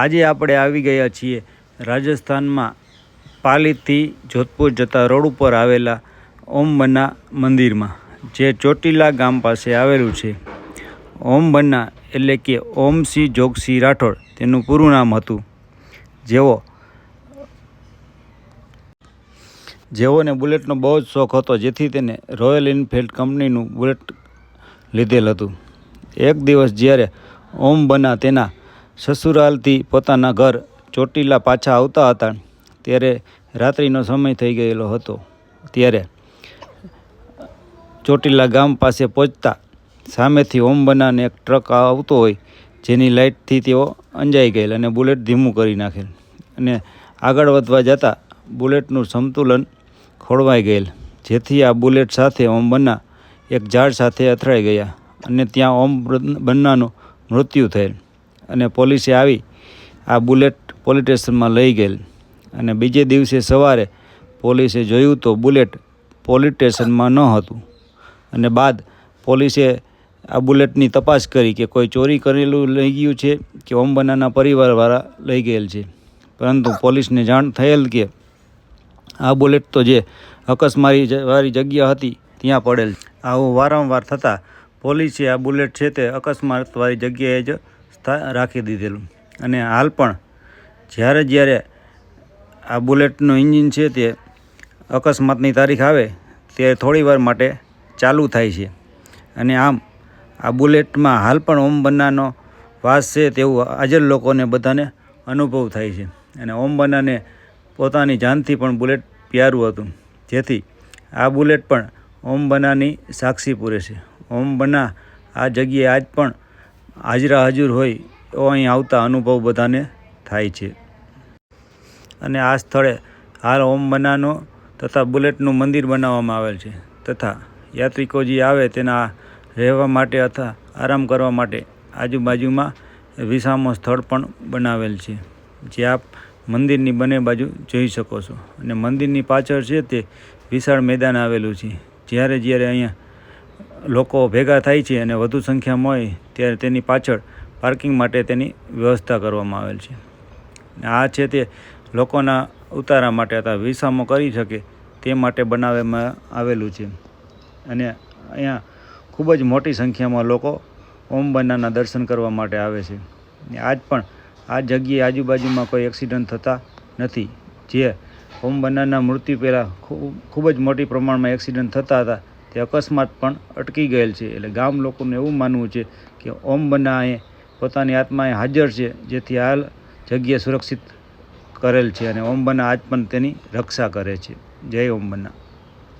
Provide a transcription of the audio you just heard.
આજે આપણે આવી ગયા છીએ રાજસ્થાનમાં પાલીથી જોધપુર જતા રોડ ઉપર આવેલા ઓમ બન્ના મંદિરમાં, જે ચોટીલા ગામ પાસે આવેલું છે. ઓમ બન્ના એટલે કે ઓમસિંહ જોગસિંહ રાઠોડ તેનું પૂરું નામ હતું. જેઓ જેઓને બુલેટનો બહુ જ શોખ હતો, જેથી તેને રોયલ એનફિલ્ડ કંપનીનું બુલેટ લીધેલ હતું. એક દિવસ જ્યારે ઓમ બના તેના સસુરાલથી પોતાના ઘર ચોટીલા પાછા આવતા હતા. ત્યારે રાત્રિનો સમય થઈ ગયેલો હતો. ત્યારે ચોટીલા ગામ પાસે પહોંચતા સામેથી બનાને એક ટ્રક આવતો હોય, જેની લાઇટથી તેઓ અંજાઈ ગયેલ અને બુલેટ ધીમું કરી નાખેલ અને આગળ વધવા જતાં બુલેટનું સંતુલન ખોળવાઈ ગયેલ, જેથી આ બુલેટ સાથે ઓમ બન્ના એક ઝાડ સાથે અથડાઈ ગયા અને ત્યાં ઓમ બન્નાનું મૃત્યુ થયેલ. અને પોલીસે આવી આ બુલેટ પોલીસ સ્ટેશનમાં લઈ ગયેલ. અને બીજે દિવસે સવારે પોલીસે જોયું તો બુલેટ પોલીસ સ્ટેશનમાં ન હતું. અને બાદ પોલીસે આ બુલેટની તપાસ કરી કે કોઈ ચોરી કરેલું લઈ ગયું છે કે ઓમ બનાના પરિવારવાળા લઈ ગયેલ છે. પરંતુ પોલીસને જાણ થયેલ કે આ બુલેટ તો જે અકસ્મારી વાળી જગ્યા હતી, ત્યાં પડેલ આવું વારંવાર થતાં પોલીસે આ બુલેટ છે તે અકસ્માતવાળી જગ્યાએ જ રાખી દીધેલું. અને હાલ પણ જ્યારે જ્યારે આ બુલેટનું એન્જિન છે તે અકસ્માતની તારીખ આવે ત્યારે થોડીવાર માટે ચાલુ થાય છે. અને આમ આ બુલેટમાં હાલ પણ ઓમ બન્નાનો વાસ છે તેવું હાજર લોકોને બધાને અનુભવ થાય છે. અને ઓમ બન્નાને પોતાની જાનથી પણ બુલેટ પ્યારું હતું. જેથી આ બુલેટ પણ ઓમ બન્નાની સાક્ષી પૂરે છે. ઓમ બન્ના આ જગ્યાએ આજ પણ હાજરા હાજર હોય એવો અહીં આવતા અનુભવ બધાને થાય છે. અને આ સ્થળે હાલ ઓમ બનાનો તથા બુલેટનું મંદિર બનાવવામાં આવેલ છે. તથા યાત્રિકો જે આવે તેના રહેવા માટે અથવા આરામ કરવા માટે આજુબાજુમાં વિસામો સ્થળ પણ બનાવેલ છે. જે આપ મંદિરની બંને બાજુ જોઈ શકો છો. અને મંદિરની પાછળ છે તે વિશાળ મેદાન આવેલું છે. જ્યારે જ્યારે અહીંયા લોકો ભેગા થાય છે અને વધુ સંખ્યામાં હોય ત્યારે તેની પાછળ પાર્કિંગ માટે તેની વ્યવસ્થા કરવામાં આવેલ છે. આ છે તે લોકોના ઉતારા માટે અથવા વિસામો કરી શકે તે માટે બનાવવામાં આવેલું છે. અને અહીંયા ખૂબ જ મોટી સંખ્યામાં લોકો ઓમ બનાના દર્શન કરવા માટે આવે છે. આજ પણ આ જગ્યાએ આજુબાજુમાં કોઈ એક્સિડન્ટ થતા નથી. જે ઓમ બનાના મૃત્યુ પહેલાં ખૂબ ખૂબ જ મોટી પ્રમાણમાં એક્સિડન્ટ થતા હતા. તે અકસ્માત પણ અટકી ગયેલ છે. એટલે ગામ લોકોનું એવું માનવું છે કે ઓમ બનાએ, પોતાની આત્મા અહીં હાજર છે, જેથી હાલ જગ્યા સુરક્ષિત કરેલ છે અને ઓમ બના આજ પણ તેની રક્ષા કરે છે. જય ઓમ બન્ના